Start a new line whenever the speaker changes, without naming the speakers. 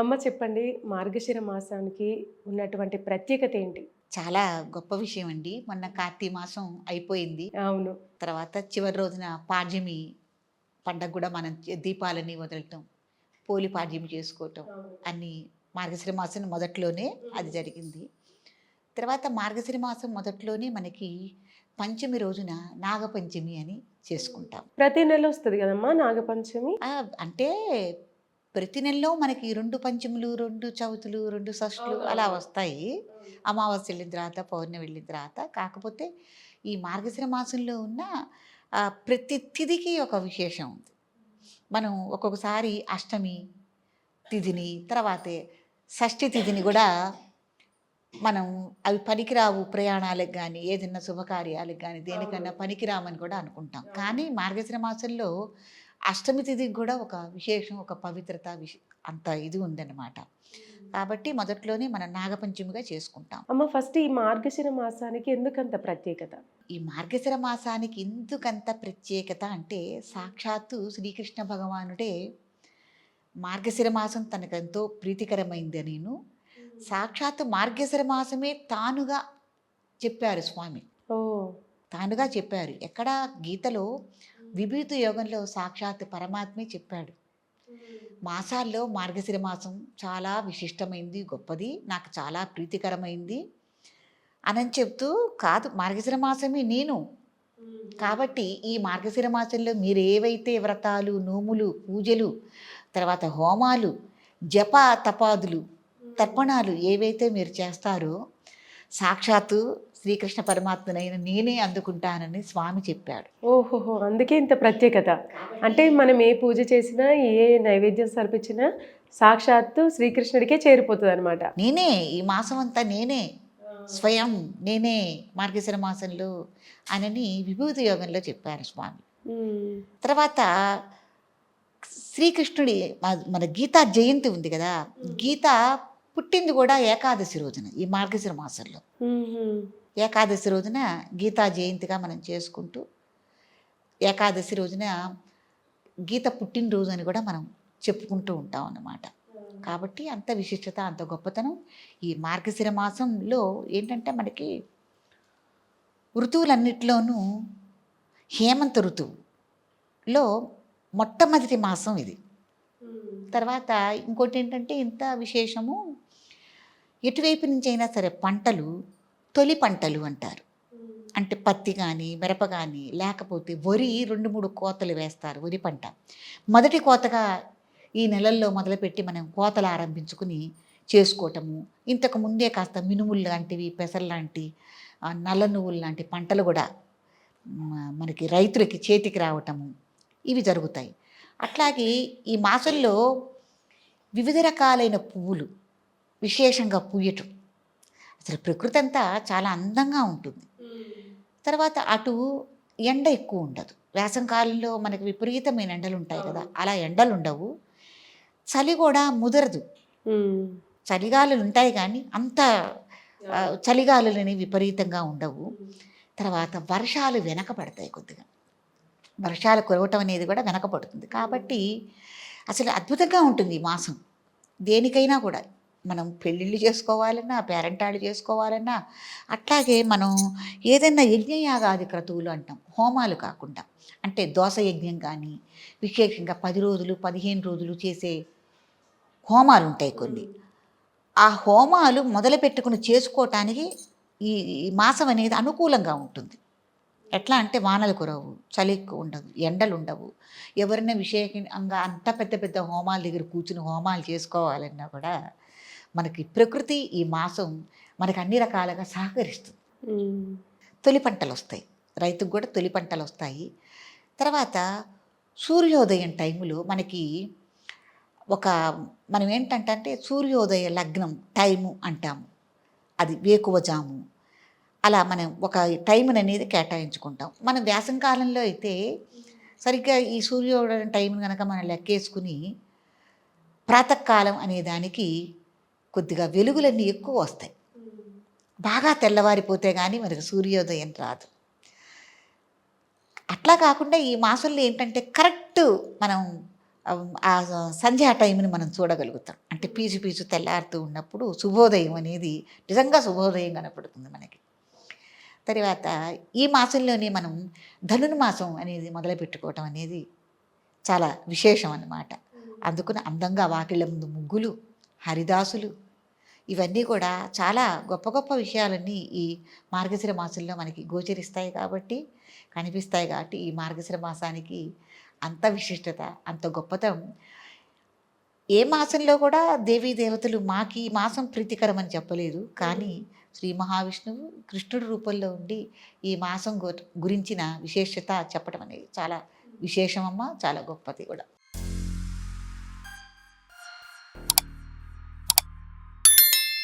అమ్మ చెప్పండి మార్గశిర మాసానికి ఉన్నటువంటి ప్రత్యేకత ఏంటి?
చాలా గొప్ప విషయం అండి. మొన్న కార్తీక మాసం అయిపోయింది.
అవును.
తర్వాత చివరి రోజున పాడ్యమి పండగ కూడా మనం దీపాలని వదలటం పోలి పాడ్యమి చేసుకోవటం అన్ని మార్గశిర మాసం మొదట్లోనే అది జరిగింది. తర్వాత మార్గశిర మాసం మొదట్లోనే మనకి పంచమి రోజున నాగపంచమి అని చేసుకుంటాం.
ప్రతి నెల వస్తుంది కదమ్మా నాగపంచమి?
అంటే ప్రతి నెలలో మనకి రెండు పంచములు రెండు చవితులు రెండు షష్ఠులు అలా వస్తాయి. అమావాస్య వెళ్ళిన తర్వాత పౌర్ణమి వెళ్ళిన తర్వాత. కాకపోతే ఈ మార్గశిర మాసంలో ఉన్న ప్రతి తిథికి ఒక విశేషం ఉంది. మనం ఒక్కొక్కసారి అష్టమి తిథిని తర్వాతే షష్ఠి తిథిని కూడా మనం అవి పనికిరావు ప్రయాణాలకు కానీ ఏదైనా శుభకార్యాలకు కానీ దేనికన్నా పనికిరామని కూడా అనుకుంటాం. కానీ మార్గశిర మాసంలో అష్టమి తిథికి కూడా ఒక విశేషం ఒక పవిత్రత విశ అంత ఇది ఉందన్నమాట. కాబట్టి మొదట్లోనే మనం నాగపంచమిగా చేసుకుంటాం.
అమ్మ ఫస్ట్ ఈ మార్గశిర మాసానికి ఎందుకంత ప్రత్యేకత?
ఈ మార్గశిర మాసానికి ఎందుకంత ప్రత్యేకత అంటే సాక్షాత్తు శ్రీకృష్ణ భగవానుడే మార్గశిర మాసం తనకెంతో ప్రీతికరమైంది నేను. సాక్షాత్తు మార్గశిర మాసమే తానుగా చెప్పారు స్వామి.
ఓ.
తానుగా చెప్పారు. ఎక్కడ గీతలో విభూతి యోగంలో సాక్షాత్ పరమాత్మే చెప్పాడు. మాసాల్లో మార్గశిర మాసం చాలా విశిష్టమైంది గొప్పది నాకు చాలా ప్రీతికరమైంది అని చెప్తూ కాదు మార్గశిర మాసమే నేను. కాబట్టి ఈ మార్గశిర మాసంలో మీరు ఏవైతే వ్రతాలు నోములు పూజలు తర్వాత హోమాలు జప తపాదులు తర్పణాలు ఏవైతే మీరు చేస్తారో సాక్షాత్తు శ్రీకృష్ణ పరమాత్మనైన నేనే అందుకుంటానని స్వామి చెప్పాడు.
ఓహోహో అందుకే ఇంత ప్రత్యేకత. అంటే మనం ఏ పూజ చేసినా ఏ నైవేద్యం సమర్పించినా సాక్షాత్తు శ్రీకృష్ణుడికే చేరిపోతుంది అనమాట
నేనే ఈ మాసం అంతా నేనే స్వయం నేనే మార్గశిర మాసంలో అనని విభూతి యోగంలో చెప్పారు స్వామి. తర్వాత శ్రీకృష్ణుడి మన గీతా జయంతి ఉంది కదా గీత పుట్టింది కూడా ఏకాదశి రోజున ఈ మార్గశిర మాసంలో. ఏకాదశి రోజున గీతా జయంతిగా మనం చేసుకుంటూ ఏకాదశి రోజున గీత పుట్టినరోజు అని కూడా మనం చెప్పుకుంటూ ఉంటాం అన్నమాట. కాబట్టి అంత విశిష్టత అంత గొప్పతనం. ఈ మార్గశిర మాసంలో ఏంటంటే మనకి ఋతువులన్నిటిలోనూ హేమంత ఋతువులో మొట్టమొదటి మాసం ఇది. తర్వాత ఇంకోటి ఏంటంటే ఇంత విశేషము ఎటువైపు నుంచి అయినా సరే పంటలు తొలి పంటలు అంటారు. అంటే పత్తి కానీ మిరప కానీ లేకపోతే వరి రెండు మూడు కోతలు వేస్తారు వరి పంట. మొదటి కోతగా ఈ నెలల్లో మొదలుపెట్టి మనం కోతలు ఆరంభించుకుని చేసుకోవటము ఇంతకు ముందే కాస్త మినుములు లాంటివి పెసలు లాంటి నల్ల నువ్వులు లాంటి పంటలు కూడా మనకి రైతులకి చేతికి రావటము ఇవి జరుగుతాయి. అట్లాగే ఈ మాసంలో వివిధ రకాలైన పువ్వులు విశేషంగా పూయటం అసలు ప్రకృతి అంతా చాలా అందంగా ఉంటుంది. తర్వాత అటు ఎండ ఎక్కువ ఉండదు. వేసంకాలంలో మనకి విపరీతమైన ఎండలు ఉంటాయి కదా అలా ఎండలు ఉండవు. చలి కూడా ముదరదు. చలిగాలులు ఉంటాయి కానీ అంత చలిగాలులని విపరీతంగా ఉండవు. తర్వాత వర్షాలు వెనకబడతాయి కొద్దిగా. వర్షాలు కురవటం అనేది కూడా వెనకబడుతుంది. కాబట్టి అసలు అద్భుతంగా ఉంటుంది ఈ మాసం. దేనికైనా కూడా. మనం పెళ్ళిళ్ళు చేసుకోవాలన్నా పేరెంటాళ్ళు చేసుకోవాలన్నా అట్లాగే మనం ఏదైనా యజ్ఞయాగాది క్రతువులు అంటాం హోమాలు కాకుండా. అంటే దోస యజ్ఞం కానీ విశేషంగా పది రోజులు పదిహేను రోజులు చేసే హోమాలు ఉంటాయి కొన్ని. ఆ హోమాలు మొదలు పెట్టుకుని చేసుకోవటానికి ఈ ఈ మాసం అనేది అనుకూలంగా ఉంటుంది. ఎట్లా అంటే వానలు కురవు చలి ఎక్కువ ఉండదు ఎండలు ఉండవు. ఎవరైనా విశేషంగా అంత పెద్ద పెద్ద హోమాల దగ్గర కూర్చుని హోమాలు చేసుకోవాలన్నా కూడా మనకి ప్రకృతి ఈ మాసం మనకి అన్ని రకాలుగా సహకరిస్తుంది. తొలి పంటలు వస్తాయి రైతుకు కూడా తొలి పంటలు వస్తాయి తర్వాత సూర్యోదయం టైంలో మనకి ఒక మనం ఏంటంటే సూర్యోదయ లగ్నం టైము అంటాము. అది వేకువజాము. అలా మనం ఒక టైం అనేది కేటాయించుకుంటాం. మనం వేసంకాలంలో అయితే సరిగ్గా ఈ సూర్యోదయం టైం కనుక మనం లెక్కేసుకుని ప్రాతకాలం అనే దానికి కొద్దిగా వెలుగులన్నీ ఎక్కువ వస్తాయి. బాగా తెల్లవారిపోతే కానీ మనకు సూర్యోదయం రాదు. అట్లా కాకుండా ఈ మాసంలో ఏంటంటే కరెక్ట్ మనం ఆ సంధ్యా టైంని మనం చూడగలుగుతాం. అంటే పీచు పీచు తెల్లారుతూ ఉన్నప్పుడు శుభోదయం అనేది నిజంగా శుభోదయం కనపడుతుంది మనకి. తర్వాత ఈ మాసంలోనే మనం ధనుర్మాసం అనేది మొదలుపెట్టుకోవటం అనేది చాలా విశేషం అన్నమాట. అందుకుని అందంగా వాకిళ్ళ ముందు ముగ్గులు హరిదాసులు. ఇవన్నీ కూడా చాలా గొప్ప గొప్ప విషయాలన్నీ ఈ మార్గశిర మాసంలో మనకి గోచరిస్తాయి కాబట్టి కనిపిస్తాయి కాబట్టి ఈ మార్గశిర మాసానికి అంత విశిష్టత అంత గొప్పతం ఏ మాసంలో కూడా దేవీ దేవతలు మాకు ఈ మాసం ప్రీతికరం అని చెప్పలేదు. కానీ శ్రీ మహావిష్ణువు కృష్ణుడి రూపంలో ఉండి ఈ మాసం గు- గురించిన విశేషత చెప్పడం అనేది చాలా విశేషమమ్మ చాలా గొప్పది కూడా.